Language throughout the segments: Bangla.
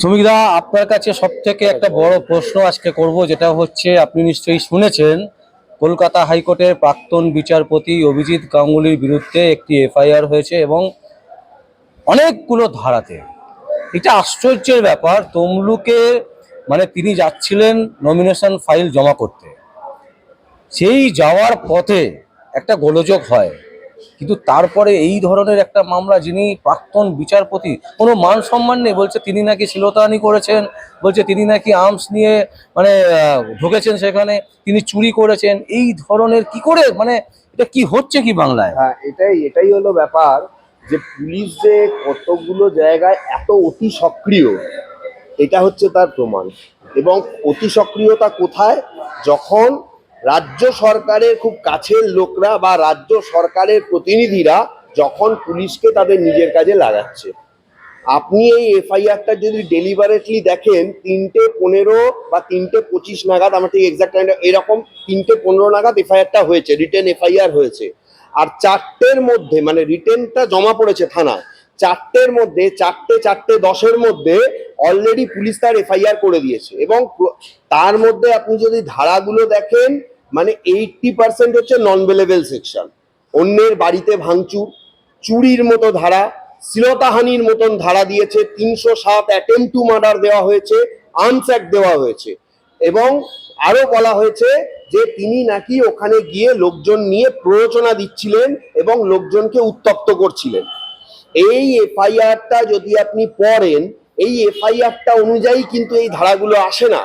সুমিদা আপনার কাছে সব থেকে একটা বড় প্রশ্ন আজকে করব, যেটা হচ্ছে, আপনি নিশ্চয়ই শুনেছেন, কলকাতা হাইকোর্টের প্রাক্তন বিচারপতি অভিজিৎ গাঙ্গুলির বিরুদ্ধে একটি এফআইআর হয়েছে এবং অনেকগুলো ধারাতে। এটা আশ্চর্যের ব্যাপার, তমলুকে মানে তিনি যাচ্ছিলেন নমিনেশন ফাইল জমা করতে। সেই যাওয়ার পথে একটা গোলযোগ হয়। কিন্তু তারপরে এই ধরনের একটা মামলা যিনি প্রাক্তন বিচারপতি, কোনো মান সম্মান নেই, বলছে তিনি নাকি শিলতানি করেছেন, বলছে তিনি নাকি আর্মস নিয়ে মানে ঢুকেছেন সেখানে, তিনি চুরি করেছেন, এই ধরনের কি করে মানে এটা কি হচ্ছে কি বাংলায়? হ্যাঁ এটাই এটাই হলো ব্যাপার যে পুলিশ যে কতগুলো জায়গায় এত অতি সক্রিয়, এটা হচ্ছে তার প্রমাণ। এবং অতি সক্রিয়তা কোথায়? যখন রাজ্য সরকারের খুব কাছের লোকরা বা রাজ্য সরকারের প্রতিনিধিরা যখন পুলিশকে তাদের নিজের কাজে লাগাচ্ছে। আপনি এই এফআইআরটা যদি ডেলিভারেটলি দেখেন, তিনটে পনেরো বা তিনটে পঁচিশ নাগাদ, আমার ঠিক এক্সাক্ট এরকম, তিনটে পনেরো নাগাদ এফআইআরটা হয়েছে রিটেন এফআইআর হয়েছে। আর চারটের মধ্যে মানে রিটেনটা জমা পড়েছে থানায়, চারটের মধ্যে, চারটে চারটে, দশের মধ্যে অলরেডি পুলিশ তার এফআইআর করে দিয়েছে। এবং তার মধ্যে আপনি যদি ধারাগুলো দেখেন মানে এইটটি পার্সেন্ট হচ্ছে নন বেলেবেল সেকশন অন্যের বাড়িতে ভাঙচুর, চুরির মতো ধারা, শ্লীলতাহানির মতন ধারা দিয়েছে, তিনশো সাত অ্যাটেম্প টু মার্ডার দেওয়া হয়েছে আর্মস অ্যাক্ট দেওয়া হয়েছে। এবং আরও বলা হয়েছে যে তিনি নাকি ওখানে গিয়ে লোকজন নিয়ে প্ররোচনা দিচ্ছিলেন এবং লোকজনকে উত্তপ্ত করছিলেন। এই এফআইআরটা যদি আপনি পড়েন, এই এফআইআরটা অনুযায়ী কিন্তু এই ধারাগুলো আসে না।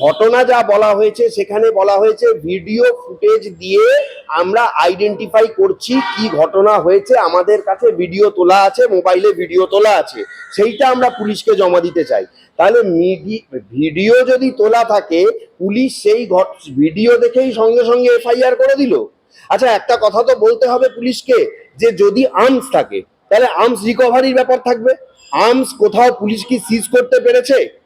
ঘটনা যা বলা হয়েছে, সেখানে বলা হয়েছে ভিডিও ফুটেজ দিয়ে আমরা আইডেন্টিফাই করছি কি ঘটনা হয়েছে। আমাদের কাছে ভিডিও তোলা আছে মোবাইলে ভিডিও তোলা আছে। সেইটা আমরা পুলিশকে জমা দিতে চাই। তাহলে মিডি- ভিডিও যদি তোলা থাকে, পুলিশ সেই ভিডিও দেখেই সঙ্গে সঙ্গে এফআইআর করে দিল। আচ্ছা একটা কথা তো বলতে হবে পুলিশকে, যে যদি আর্মস থাকে, তাহলে আর্মস রিকভারির ব্যাপার থাকবে। আর্মস কোথাও পুলিশ কি সিজ করতে পেরেছে?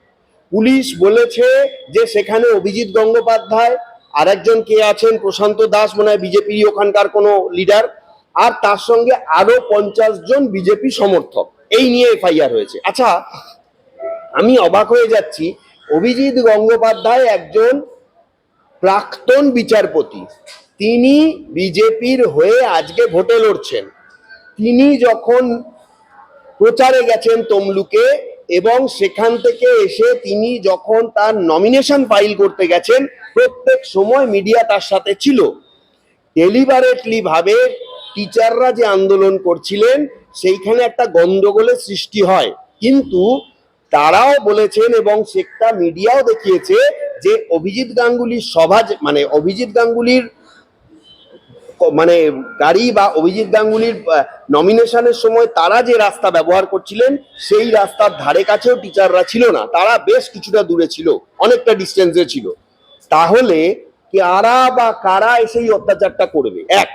পুলিশ বলেছে যে সেখানে অভিজিৎ গঙ্গোপাধ্যায় আর একজন কে আছেন প্রশান্ত দাস, মনে হয় বিজেপি ওখানকার কোনো লিডার আর তার সঙ্গে আরও পঞ্চাশ জন বিজেপি সমর্থক। এই নিয়ে এফআইআর হয়েছে। আচ্ছা আমি অবাক হয়ে যাচ্ছি, অভিজিৎ গঙ্গোপাধ্যায় একজন প্রাক্তন বিচারপতি, তিনি বিজেপির হয়ে আজকে ভোটে লড়ছেন। তিনি যখন প্রচারে গেছেন তমলুকে এবং সেখান থেকে এসে তিনি যখন তার নমিনেশন ফাইল করতে গেছেন, প্রত্যেক সময় মিডিয়া তার সাথে ছিল। ডেলিভারেটলি ভাবে টিচাররা যে আন্দোলন করছিলেন, সেইখানে একটা গন্ডগোলের সৃষ্টি হয়। কিন্তু তারাও বলেছেন এবং সেটা মিডিয়াও দেখিয়েছে যে অভিজিৎ গাঙ্গুলির সভা মানে অভিজিৎ গাঙ্গুলির মানে গাড়ি বা অভিজিৎ গাঙ্গুলির নমিনেশনের সময় তারা যে রাস্তা ব্যবহার করছিলেন, সেই রাস্তার ধারে কাছেও টিচাররা ছিল না। তারা বেশ কিছুটা দূরে ছিল, অনেকটা ডিস্টেন্সে ছিল। তাহলে কারা বা কারা এসে এই অত্যাচারটা করবে? এক।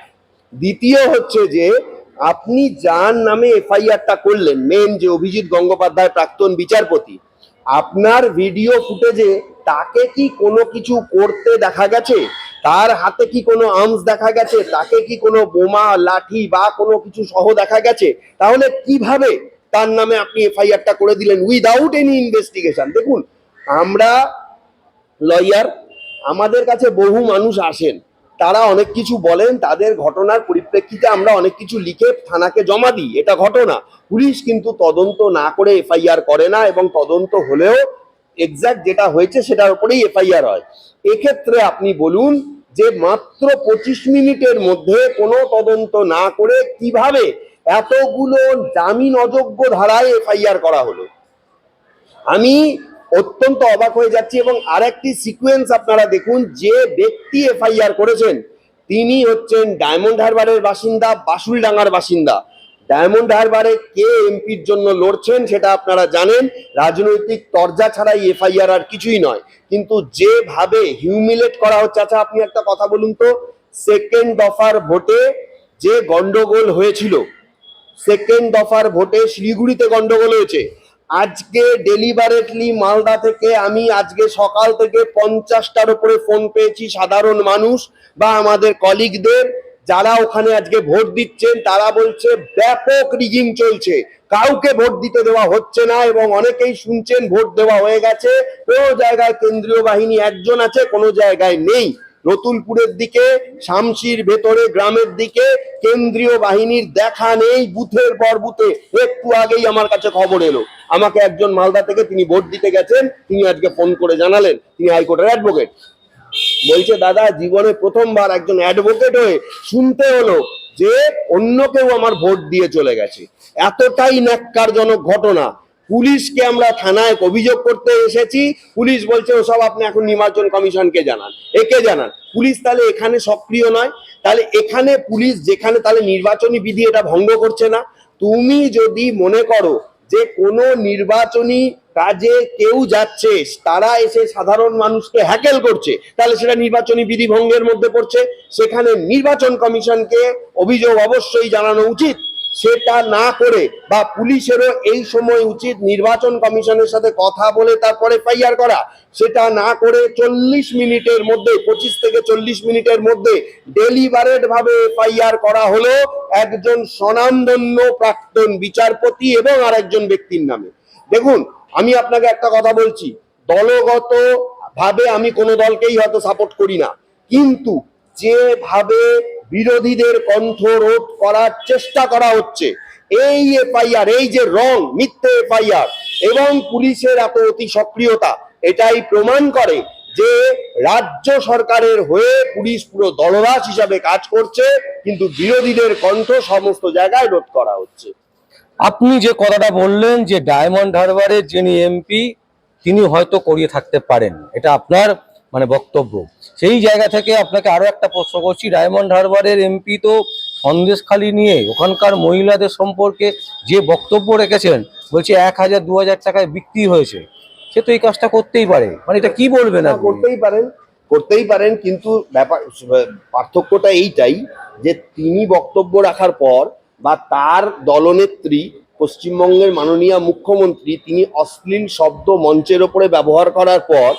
দ্বিতীয় হচ্ছে যে, আপনি যার নামে এফআইআরটা করলেন মেন যে অভিজিৎ গঙ্গোপাধ্যায় প্রাক্তন বিচারপতি, আপনার ভিডিও ফুটেজে তাকে কি কোনো কিছু করতে দেখা গেছে? তার হাতে কি কোনো আর্মস দেখা গেছে? তাকে কি কোনো বোমা, লাঠি বা কোনো কিছু সহ দেখা গেছে? তাহলে কীভাবে তার নামে আপনি এফআইআরটা করে দিলেন উইদাউট এনি ইনভেস্টিগেশন দেখুন, আমরা লয়ার আমাদের কাছে বহু মানুষ আসেন। তারা অনেক কিছু বলেন, তাদের ঘটনার পরিপ্রেক্ষিতে আমরা অনেক কিছু লিখে থানাকে জমা দিই। এটা ঘটনা। পুলিশ কিন্তু তদন্ত না করে এফআইআর করে না এবং তদন্ত হলেও এক্সাক্ট যেটা হয়েছে সেটার উপরেই এফআইআর হয়। এক্ষেত্রে আপনি বলুন যে মাত্র পঁচিশ মিনিটের মধ্যে কোনো তদন্ত না করে কীভাবে এতগুলো জামিন অযোগ্য ধারায় এফআইআর করা হলো? আমি অত্যন্ত অবাক হয়ে যাচ্ছি এবং আরেকটি সিকোয়েন্স আপনারা দেখুন, যে ব্যক্তি এফআইআর করেছেন, তিনি হচ্ছেন ডায়মন্ড হারবারের বাসিন্দা বাসুলডাঙ্গার বাসিন্দা। ডায়মন্ড হারবারে কে এমপির জন্য লড়ছেন সেটা আপনারা জানেন। রাজনৈতিক তরজা ছাড়াই এফআইআর আর কিছুই নয়। কিন্তু যেভাবে হিউমিলেট করা হচ্ছে আচ্ছা আপনি একটা কথা বলুন তো। সেকেন্ড দফার ভোটে যে গন্ডগোল হয়েছিল, সেকেন্ড দফার ভোটে শিলিগুড়িতে গন্ডগোল হয়েছে। আজকে ডেলিভারেটলি মালদা থেকে আমি আজকে সকাল থেকে পঞ্চাশটার উপরে ফোন পেয়েছি সাধারণ মানুষ বা আমাদের কলিগদের। যারা ওখানে আজকে ভোট দিচ্ছেন, তারা বলছে ব্যাপক রিগিং চলছে। কাউকে ভোট দিতে দেওয়া হচ্ছে না এবং অনেকেই শুনছেন ভোট দেওয়া হয়ে গেছে। কোনো জায়গায় কেন্দ্রীয় বাহিনী একজন আছে, কোনো জায়গায় নেই। রতুলপুরের দিকে শামসির ভেতরে, গ্রামের দিকে কেন্দ্রীয় বাহিনীর দেখা নেই বুথের পর বুথে। একটু আগেই আমার কাছে খবর এলো। আমাকে একজন মালদা থেকে তিনি ভোট দিতে গেছেন, তিনি আজকে ফোন করে জানালেন। তিনি হাইকোর্টের অ্যাডভোকেট। বলছে, দাদা, জীবনে প্রথমবার একজন অ্যাডভোকেট হয়ে শুনতে হলো যে অন্য কেউ আমার ভোট দিয়ে চলে গেছে। এতটাই ন্যাক্কারজনক ঘটনা। পুলিশকে আমরা থানায় অভিযোগ করতে এসেছি। পুলিশ বলছে, ওসব আপনি এখন নির্বাচন কমিশনকে জানান। একে জানান। পুলিশ তাহলে এখানে সক্রিয় নয়। তাহলে এখানে পুলিশ যেখানে তাহলে নির্বাচনী বিধি এটা ভঙ্গ করছে না। তুমি যদি মনে করো যে কোনো নির্বাচনী কাজে কেউ যাচ্ছে, তারা এসে সাধারণ মানুষকে হ্যাকেল করছে, তাহলে সেটা নির্বাচনী বিধি ভঙ্গের মধ্যে পড়ছে। সেখানে নির্বাচন কমিশনকে অভিযোগ অবশ্যই জানানো উচিত। সেটা না করে বা পুলিশেরও এই সময় উচিত নির্বাচন কমিশনের সাথে কথা বলে তারপরে ফাইয়ার করা। সেটা না করে চল্লিশ মিনিটের মধ্যে, পঁচিশ থেকে চল্লিশ মিনিটের মধ্যে ডেলিভারেট ভাবে এফআইআর করা হলো একজন স্বনামধন্য প্রাক্তন বিচারপতি এবং আরেকজন ব্যক্তির নামে। দেখুন আমি আপনাকে একটা কথা বলছি দলগত ভাবে আমি কোনো দলকেই হয়তো সাপোর্ট করি না। কিন্তু যেভাবে বিরোধীদের কণ্ঠ রোধ করার চেষ্টা করা হচ্ছে, এই এফআইআর এই যে রং, মিথ্যে এফআইআর এবং পুলিশের এত অতি সক্রিয়তা, এটাই প্রমাণ করে যে রাজ্য সরকারের হয়ে পুলিশ পুরো দলরাজ হিসাবে কাজ করছে, কিন্তু বিরোধীদের কণ্ঠ সমস্ত জায়গায় রোধ করা হচ্ছে। আপনি যে কথাটা বললেন যে ডায়মন্ড হারবারের যিনি এমপি, তিনি হয়তো করিয়ে থাকতে পারেন। এটা আপনার মানে বক্তব্য। সেই জায়গা থেকে আপনাকে আরও একটা প্রশ্ন করছি, ডায়মন্ড হারবারের এমপি তো সন্দেশখালি নিয়ে, ওখানকার মহিলাদের সম্পর্কে যে বক্তব্য রেখেছেন, বলছে এক হাজার, দু হাজার টাকায় বিক্রি হয়েছে। সে তো এই কাজটা করতেই পারে। মানে এটা কি বলবেন করতেই পারেন করতেই পারেন, কিন্তু ব্যাপার, পার্থক্যটা এইটাই যে তিনি বক্তব্য রাখার পর বা তার দলনেত্রী, পশ্চিমবঙ্গের মাননীয় মুখ্যমন্ত্রী, তিনি অশ্লীল শব্দ মঞ্চের ওপরে ব্যবহার করার পর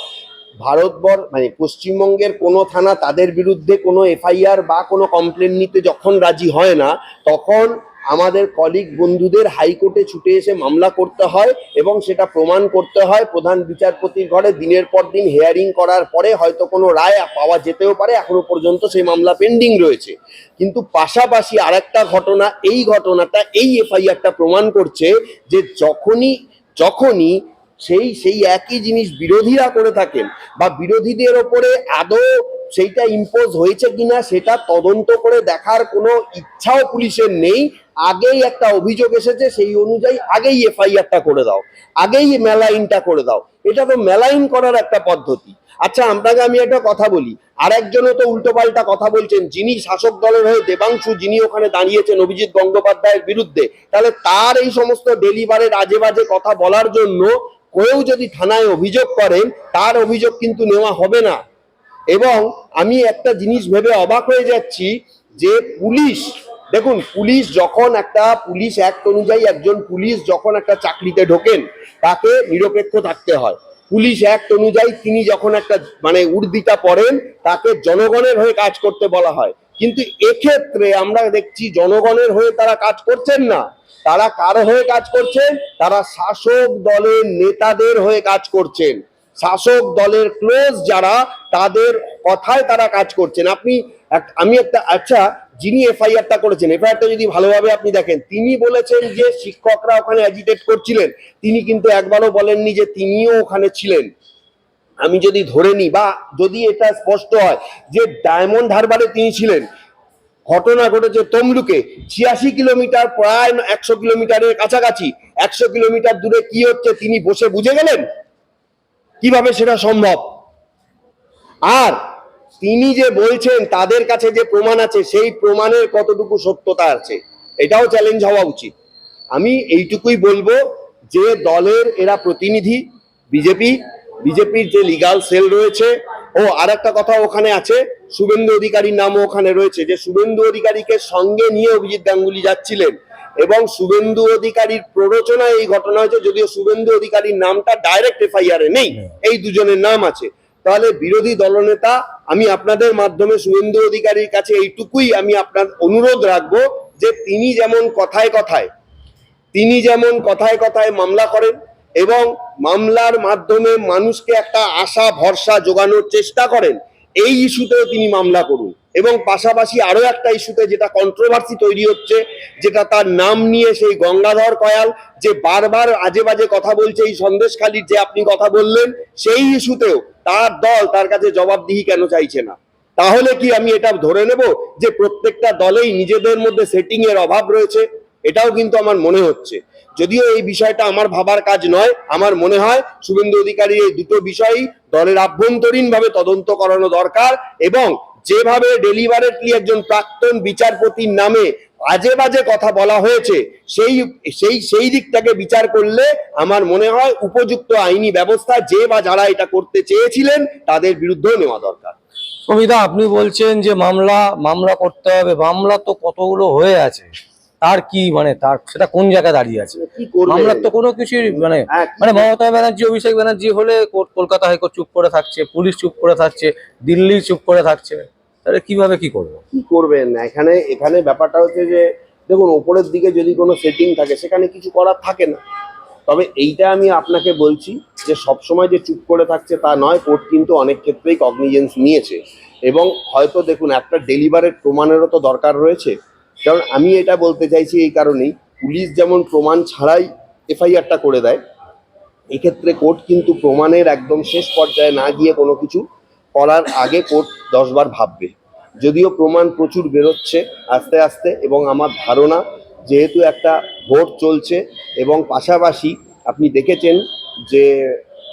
ভারতবর মানে পশ্চিমবঙ্গের কোনো থানা তাদের বিরুদ্ধে কোনো এফআইআর বা কোনো কমপ্লেন নিতে যখন রাজি হয় না, তখন আমাদের কলিগ বন্ধুদের হাইকোর্টে ছুটে এসে মামলা করতে হয় এবং সেটা প্রমাণ করতে হয়। প্রধান বিচারপতির ঘরে দিনের পর দিন হেয়ারিং করার পরে হয়তো কোনো রায় পাওয়া যেতেও পারে। এখনও পর্যন্ত সেই মামলা পেন্ডিং রয়েছে। কিন্তু পাশাপাশি আরেকটা ঘটনা, এই ঘটনাটা, এই এফআইআরটা প্রমাণ করছে যে যখনই যখনই সেই সেই একই জিনিস বিরোধীরা করে থাকেন বা বিরোধীদের ওপরে আদৌ সেইটা ইম্পোজ হয়েছে কিনা, সেটা তদন্ত করে দেখার কোনো ইচ্ছাও পুলিশের নেই। আগেই একটা অভিযোগ এসেছে, সেই অনুযায়ী আগেই এফআইআরটা করে দাও, আগেই মেলাইনটা করে দাও। এটা তো মেলাইন করার একটা পদ্ধতি। আচ্ছা আপনাকে আমি একটা কথা বলি। আরেকজনও তো উল্টোপাল্টা কথা বলছেন, যিনি শাসক দলের হয়ে দেবাংশু, যিনি ওখানে দাঁড়িয়েছেন অভিজিৎ গঙ্গোপাধ্যায়ের বিরুদ্ধে, তাহলে তার এই সমস্ত ডেলিভারের আজে বাজে কথা বলার জন্য কেউ যদি থানায় অভিযোগ করেন, তার অভিযোগ কিন্তু নেওয়া হবে না। এবং আমি একটা জিনিস ভেবে অবাক হয়ে যাচ্ছি যে পুলিশ দেখুন, পুলিশ যখন একটা পুলিশ অ্যাক্ট অনুযায়ী একজন পুলিশ যখন একটা চাকরিতে ঢোকেন, তাকে নিরপেক্ষ থাকতে হয়। পুলিশ অ্যাক্ট অনুযায়ী তিনি যখন একটা মানে উর্দিটা পড়েন, তাকে জনগণের হয়ে কাজ করতে বলা হয়। কিন্তু এক্ষেত্রে আমরা দেখছি জনগণের হয়ে তারা কাজ করছেন না। তারা কার হয়ে কাজ করছেন? তারা শাসক দলের নেতাদের হয়ে কাজ করছেন। শাসক দলের ক্লোজ যারা, তাদের কথায় তারা কাজ করছেন। আপনি আমি একটা আচ্ছা যিনি এফআইআরটা করেছেন, এফআইআরটা যদি ভালোভাবে আপনি দেখেন, তিনি বলেছেন যে শিক্ষকরা ওখানে অ্যাজিটেট করছিলেন। তিনি কিন্তু একবারও বলেননি যে তিনিও ওখানে ছিলেন। আমি যদি ধরে নিই বা যদি এটা স্পষ্ট হয় যে ডায়মন্ড হারবারে তিনি ছিলেন, ঘটনা ঘটেছে তমলুকে, ছিয়াশি কিলোমিটার প্রায় একশো কিলোমিটারের কাছাকাছি। একশো কিলোমিটার দূরে কি হচ্ছে তিনি বসে বুঝে গেলেন? কীভাবে সেটা সম্ভব? আর তিনি যে বলছেন তাদের কাছে যে প্রমাণ আছে সেই প্রমাণের কতটুকু সত্যতা আছে এটাও চ্যালেঞ্জ হওয়া উচিত। আমি এইটুকুই বলব যে দলের এরা প্রতিনিধি বিজেপি বিজেপির যে লিগাল সেল রয়েছে ও আর একটা কথা ওখানে আছে শুভেন্দু অধিকারীর নামও ওখানে রয়েছে যে শুভেন্দু অধিকারীকে সঙ্গে নিয়ে অভিজিৎ গাঙ্গুলি যাচ্ছিলেন এবং শুভেন্দু অধিকারীর প্ররোচনায় এই ঘটনা হয়েছে যদিও শুভেন্দু অধিকারীর নামটা ডাইরেক্ট এফআইআর এ নেই এই দুজনের নাম আছে। তাহলে বিরোধী দলনেতা, আমি আপনাদের মাধ্যমে শুভেন্দু অধিকারীর কাছে এইটুকুই আমি আপনার অনুরোধ রাখব যে তিনি যেমন কথায় কথায়, তিনি যেমন কথায় কথায় মামলা করেন এবং মামলার মাধ্যমে মানুষকে একটা আশা ভরসা যোগানোর চেষ্টা করেন এই ইস্যুতেও তিনি মামলা করুন। এবং পাশাপাশি আরও একটা ইস্যুতে যেটা কন্ট্রোভার্সি তৈরি হচ্ছে, যেটা তার নাম নিয়ে সেই গঙ্গাধর কয়াল যে বারবার আজে বাজে কথা বলছে এই সন্দেশখালির যে আপনি কথা বললেন, সেই ইস্যুতেও তার দল তার কাছে জবাবদিহি কেন চাইছে না? তাহলে কি আমি এটা ধরে নেব যে প্রত্যেকটা দলেই নিজেদের মধ্যে সেটিং এর অভাব রয়েছে? এটাও কিন্তু আমার মনে হচ্ছে। যদিও এই বিষয়টা আমার ভাবার কাজ নয়, আমার মনে হয় শুভেন্দু অধিকারী এই দুটো বিষয়ই দলের আভ্যন্তরীণ ভাবে তদন্ত করানো দরকার এবং যেভাবে ডেলিভারেটলি একজন প্রাক্তন বিচারপতির নামে আজে বাজে কথা বলা হয়েছে, সেই সেই সেই দিকটাকে বিচার করলে আমার মনে হয় উপযুক্ত আইনি ব্যবস্থা যে বা যারা এটা করতে চেয়েছিলেন তাদের বিরুদ্ধেও নেওয়া দরকার। সমিতা, আপনি বলছেন যে মামলা মামলা করতে হবে, মামলা তো কতগুলো হয়ে আছে। তার কি মানে তার সেটা কোন জায়গায় দাঁড়িয়ে আছে? করবে? তো কোনো কিছু মানে হ্যাঁ, মানে মমতা ব্যানার্জি অভিষেক ব্যানার্জি হলে কলকাতা হাইকোর্ট চুপ করে থাকছে পুলিশ চুপ করে থাকছে দিল্লি চুপ করে থাকছে। তাহলে কীভাবে কি করব? কি করবেন? এখানে এখানে ব্যাপারটা হচ্ছে যে দেখুন ওপরের দিকে যদি কোনো সেটিং থাকে সেখানে কিছু করার থাকে না। তবে এইটা আমি আপনাকে বলছি যে সবসময় যে চুপ করে থাকছে তা নয় কোর্ট কিন্তু অনেক ক্ষেত্রেই কগনিজেন্স নিয়েছে। এবং হয়তো দেখুন একটা ডেলিভারের প্রমাণেরও তো দরকার রয়েছে। কারণ আমি এটা বলতে চাইছি এই কারণেই, পুলিশ যেমন প্রমাণ ছাড়াই এফআইআরটা করে দেয়, এক্ষেত্রে কোর্ট কিন্তু প্রমাণের একদম শেষ পর্যায়ে না গিয়ে কোনো কিছু করার আগে কোর্ট দশবার ভাববে। যদিও প্রমাণ প্রচুর বেরোচ্ছে আস্তে আস্তে এবং আমার ধারণা যেহেতু একটা ভোট চলছে এবং পাশাপাশি আপনি দেখেছেন যে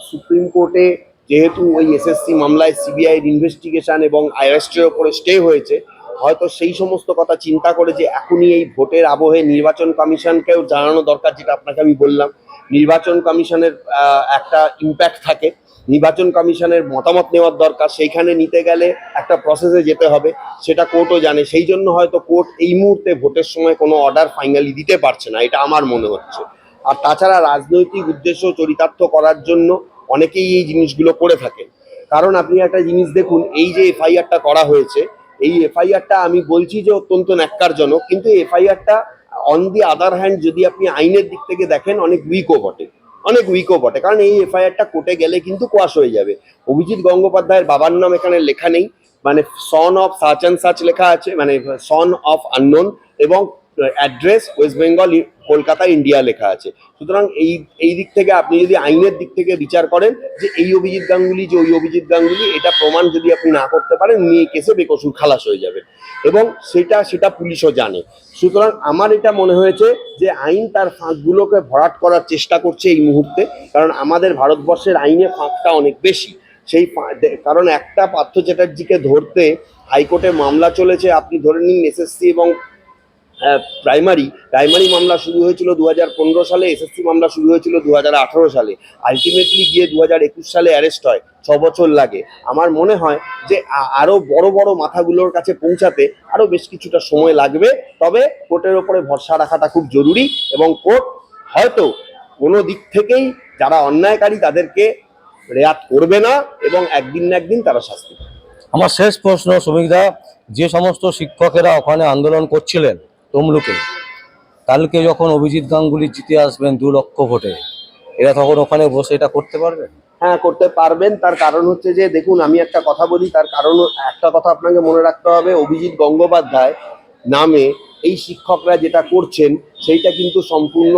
সুপ্রিম কোর্টে যেহেতু ওই এসএসসি মামলায় সিবিআইয়ের ইনভেস্টিগেশন এবং আইএসটির ওপরে স্টে হয়েছে হয়তো সেই সমস্ত কথা চিন্তা করে যে এখনই এই ভোটের আবহে নির্বাচন কমিশনকেও জানানো দরকার, যেটা আপনাকে আমি বললাম। নির্বাচন কমিশনের একটা ইম্প্যাক্ট থাকে। নির্বাচন কমিশনের মতামত নেওয়ার দরকার। সেইখানে নিতে গেলে একটা প্রসেসে যেতে হবে। সেটা কোর্টও জানে। সেই জন্য হয়তো কোর্ট এই মুহূর্তে ভোটের সময় কোনো অর্ডার ফাইনালি দিতে পারছে না। এটা আমার মনে হচ্ছে। আর তাছাড়া রাজনৈতিক উদ্দেশ্য চরিতার্থ করার জন্য অনেকেই এই জিনিসগুলো করে থাকেন কারণ আপনি একটা জিনিস দেখুন, এই যে এফআইআরটা করা হয়েছে এই এফআইআরটা আমি বলছি যে অত্যন্ত ন্যাক্কারজনক, কিন্তু এফআইআরটা অন দি আদার হ্যান্ড যদি আপনি আইনের দিক থেকে দেখেন অনেক উইকও বটে। অনেক উইকও বটে, কারণ এই এফআইআরটা কোর্টে গেলে কিন্তু কোয়াশ হয়ে যাবে। অভিজিৎ গঙ্গোপাধ্যায়ের বাবার নাম এখানে লেখা নেই মানে son of such and such লেখা আছে মানে সন অফ আননোন এবং address West Bengal Kolkata India লেখা আছে। সুতরাং এই এই দিক থেকে আপনি যদি আইনের দিক থেকে বিচার করেন যে এই অভিজিৎ গাঙ্গুলি, যে ওই অভিজিৎ গাঙ্গুলি, এটা প্রমাণ যদি আপনি না করতে পারেন, নিয়ে কেসে বেকসুর খালাস হয়ে যাবে। এবং সেটা সেটা পুলিশও জানে। সুতরাং আমার এটা মনে হয়েছে যে আইন তার ফাঁকগুলোকে ভরাট করার চেষ্টা করছে এই মুহূর্তে, কারণ আমাদের ভারতবর্ষের আইনে ফাঁকটা অনেক বেশি। সেই কারণ একটা পার্থ চ্যাটার্জিকে ধরতে হাইকোর্টে মামলা চলেছে, আপনি ধরে নিন এসএসসি এবং প্রাইমারি প্রাইমারি মামলা শুরু হয়েছিল দু হাজার পনেরো সালে এসএসসি মামলা শুরু হয়েছিল দু হাজার আঠেরো সালে। আলটিমেটলি গিয়ে দু একুশ সালে অ্যারেস্ট হয়, ছ বছর লাগে। আমার মনে হয় যে আরও আরও বড় বড় মাথাগুলোর কাছে পৌঁছাতে আরও বেশ কিছুটা সময় লাগবে। তবে কোর্টের ওপরে ভরসা রাখাটা খুব জরুরি এবং কোর্ট হয়তো কোনো দিক থেকেই যারা অন্যায়কারী তাদেরকে রেয়াত করবে না এবং একদিন না একদিন তারা শাস্তি আমার শেষ প্রশ্ন শ্রমিকদা যে সমস্ত শিক্ষকেরা ওখানে আন্দোলন করছিলেন তমলুকে। কালকে যখন অভিজিৎ গাঙ্গুলি জিতে আসবেন দু লক্ষ ভোটে, এরা তখন ওখানে বসে এটা করতে পারবেন হ্যাঁ করতে পারবেন। তার কারণ হচ্ছে যে, দেখুন, আমি একটা কথা বলি, তার কারণ, একটা কথা আপনাকে মনে রাখতে হবে, অভিজিৎ গঙ্গোপাধ্যায় নামে এই শিক্ষকরা যেটা করছেন, সেইটা কিন্তু সম্পূর্ণ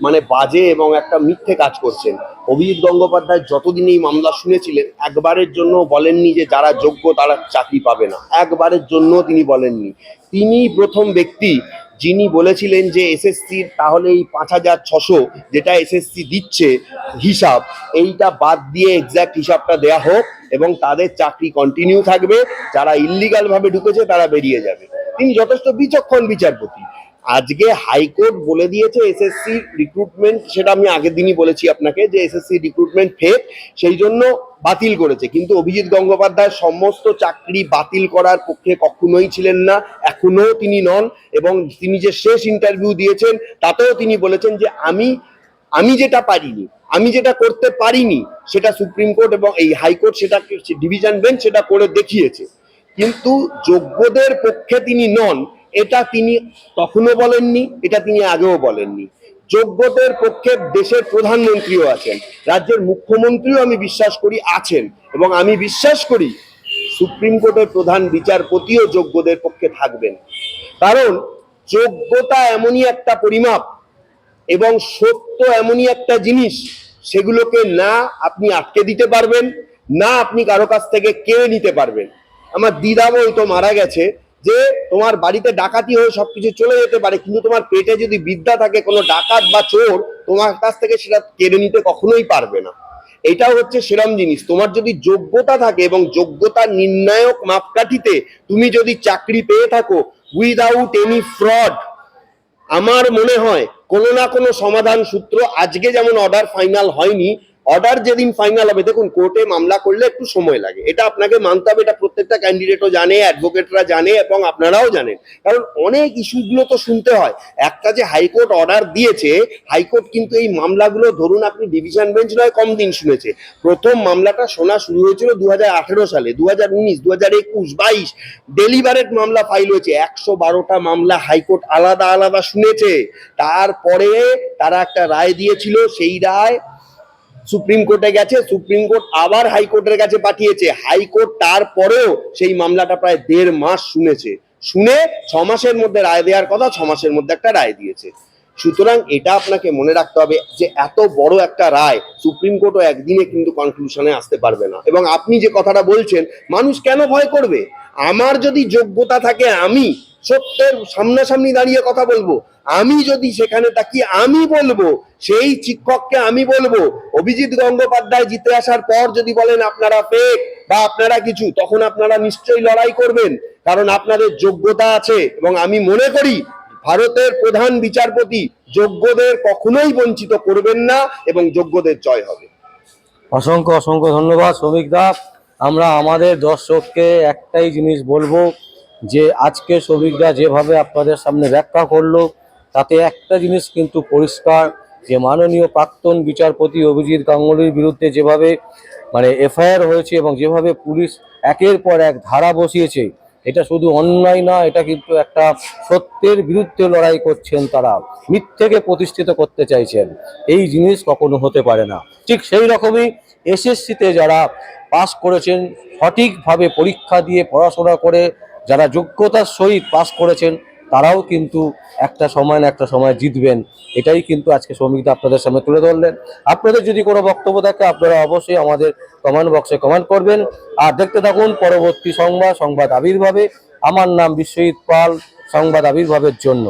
মানে বাজে এবং একটা মিথ্যে কাজ করছেন। অভিজিৎ গঙ্গোপাধ্যায় যতদিন এই মামলা শুনেছিলেন, একবারের জন্য বলেননি যে যারা যোগ্য তারা চাকরি পাবে না। একবারের জন্য তিনি বলেননি। তিনি প্রথম ব্যক্তি যিনি বলেছিলেন যে এসএসসির তাহলে এই পাঁচ হাজার ছশো যেটা এসএসসি দিচ্ছে হিসাব, এইটা বাদ দিয়ে এক্স্যাক্ট হিসাবটা দেয়া হোক এবং তাদের চাকরি কন্টিনিউ থাকবে। যারা ইল্লিগাল ভাবে ঢুকেছে তারা বেরিয়ে যাবে। তিনি যথেষ্ট বিচক্ষণ বিচারপতি। আজকে হাইকোর্ট বলে দিয়েছে এসএসসি রিক্রুটমেন্ট সেটা আমি আগের দিনই বলেছি আপনাকে যে এসএসসি রিক্রুটমেন্ট ফেক সেই জন্য বাতিল করেছে। কিন্তু অভিজিৎ গঙ্গোপাধ্যায় সমস্ত চাকরি বাতিল করার পক্ষে কখনোই ছিলেন না এখনও তিনি নন এবং তিনি যে শেষ ইন্টারভিউ দিয়েছেন, তাতেও তিনি বলেছেন যে আমি আমি যেটা পারিনি, আমি যেটা করতে পারিনি, সেটা সুপ্রিম কোর্ট এবং এই হাইকোর্ট সেটা ডিভিশন বেঞ্চ সেটা করে দেখিয়েছে। কিন্তু যোগ্যদের পক্ষে তিনি নন এটা তিনি তখনও বলেননি, এটা তিনি আগেও বলেননি। যোগ্যদের পক্ষে দেশের প্রধানমন্ত্রীও আছেন, রাজ্যের মুখ্যমন্ত্রীও আমি বিশ্বাস করি আছেন এবং আমি বিশ্বাস করি সুপ্রিম কোর্টের প্রধান বিচারপতিও যোগ্যদের পক্ষে থাকবেন। কারণ যোগ্যতা এমনই একটা পরিমাপ এবং সত্য এমনই একটা জিনিস, সেগুলোকে না আপনি আটকে দিতে পারবেন, না আপনি কারও কাছ থেকে কেড়ে নিতে পারবেন। আমার দিদা বলতো মারা গেছে যে তোমার বাড়িতে ডাকাতি হয়ে সবকিছু চলে যেতে পারে, কিন্তু তোমার পেটে যদি বিদ্যা থাকে, কোনো ডাকাত বা চোর, তোমার কাছ থেকে সেটা কেড়ে নিতে কখনোই পারবে না। এটাও হচ্ছে সেরম জিনিস। তোমার যদি যোগ্যতা থাকে এবং যোগ্যতা নির্ণায়ক মাপকাঠিতে তুমি যদি চাকরি পেয়ে থাকো উইদাউট এনি ফ্রড আমার মনে হয় কোনো না কোনো সমাধান সূত্র আজকে যেমন অর্ডার ফাইনাল হয়নি অর্ডার যেদিন ফাইনাল হবে, দেখুন কোর্টে মামলা করলে একটু সময় লাগে। এটা আপনাকে মানতে হবে, এটা প্রত্যেকটা ক্যান্ডিডেটও জানে অ্যাডভোকেটরা জানে, এবং আপনারাও জানেন। কারণ অনেক ইস্যুগুলো তো শুনতে হয়। একটা যে হাইকোর্ট অর্ডার দিয়েছে, হাইকোর্ট কিন্তু এই মামলাগুলো ধরুন আপনি ডিভিশন বেঞ্চ নয়, কম দিন শুনেছে। প্রথম মামলাটা শোনা শুরু হয়েছিল দু হাজার আঠেরো সালে দু হাজার উনিশ দু হাজার একুশ, বাইশ। ডেলিভারেট মামলা ফাইল হয়েছে। একশো বারোটা মামলা হাইকোর্ট আলাদা আলাদা শুনেছে। তারপরে তারা একটা রায় দিয়েছিল, সেই রায় সুপ্রিম কোর্টে গেছে, সুপ্রিম কোর্ট আবার হাইকোর্টের কাছে পাঠিয়েছে। হাইকোর্ট তারপরেও সেই মামলাটা প্রায় দেড় মাস শুনেছে। শুনে ছ মাসের মধ্যে রায় দেওয়ার কথা, ছ মাসের মধ্যে একটা রায় দিয়েছে। সুতরাং এটা আপনাকে মনে রাখতে হবে যে, এত বড় একটা রায় সুপ্রিম কোর্টও একদিনে কিন্তু কনক্লুশনে আসতে পারবে না। এবং আপনি যে কথাটা বলছেন, মানুষ কেন ভয় করবে? আমার যদি যোগ্যতা থাকে আমি, সত্যের সামনাসামনি দাঁড়িয়ে কথা বলব। আমি যদি সেখানে থাকি, আমি বলব, সেই শিক্ষককে আমি বলব, অভিজিৎ গঙ্গোপাধ্যায় জিতে আসার পর যদি বলেন আপনারা ফেক বা আপনারা কিছু, তখন আপনারা নিশ্চয়ই লড়াই করবেন, কারণ আপনাদের যোগ্যতা আছে এবং আমি মনে করি ভারতের প্রধান বিচারপতি যোগ্যদের কখনোই বঞ্চিত করবেন না এবং যোগ্যদের জয় হবে। অসংখ্য অসংখ্য ধন্যবাদ শ্রমিক দা। আমরা আমাদের দর্শককে একটাই জিনিস বলব যে আজকে শ্রমিকরা যেভাবে আপনাদের সামনে ব্যাখ্যা করল, তাতে একটা জিনিস কিন্তু পরিষ্কার যে মাননীয় প্রাক্তন বিচারপতি অভিজিৎ গাঙ্গুলির বিরুদ্ধে যেভাবে মানে এফআইআর হয়েছে এবং যেভাবে পুলিশ একের পর এক ধারা বসিয়েছে, এটা শুধু অন্যায় না, এটা কিন্তু একটা সত্যের বিরুদ্ধে লড়াই করছেন তারা, মিথ্যেকে প্রতিষ্ঠিত করতে চাইছেন, এই জিনিস কখনো হতে পারে না। ঠিক সেই রকমই এসএসসিতে যারা পাস করেছেন, সঠিকভাবে পরীক্ষা দিয়ে পড়াশোনা করে, যারা যোগ্যতার সহিত পাস করেছেন, তারাও কিন্তু একটা সময় না একটা সময় জিতবেন। এটাই কিন্তু আজকে শ্রমিকদা আপনাদের সামনে তুলে ধরলেন। আপনাদের যদি কোনো বক্তব্য থাকে, আপনারা অবশ্যই আমাদের কমেন্ট বক্সে কমেন্ট করবেন। আর দেখতে থাকুন পরবর্তী সংবাদ সংবাদ আবির্ভাবে। আমার নাম বিশ্বজিৎ পাল, সংবাদ আবির্ভাবের জন্য।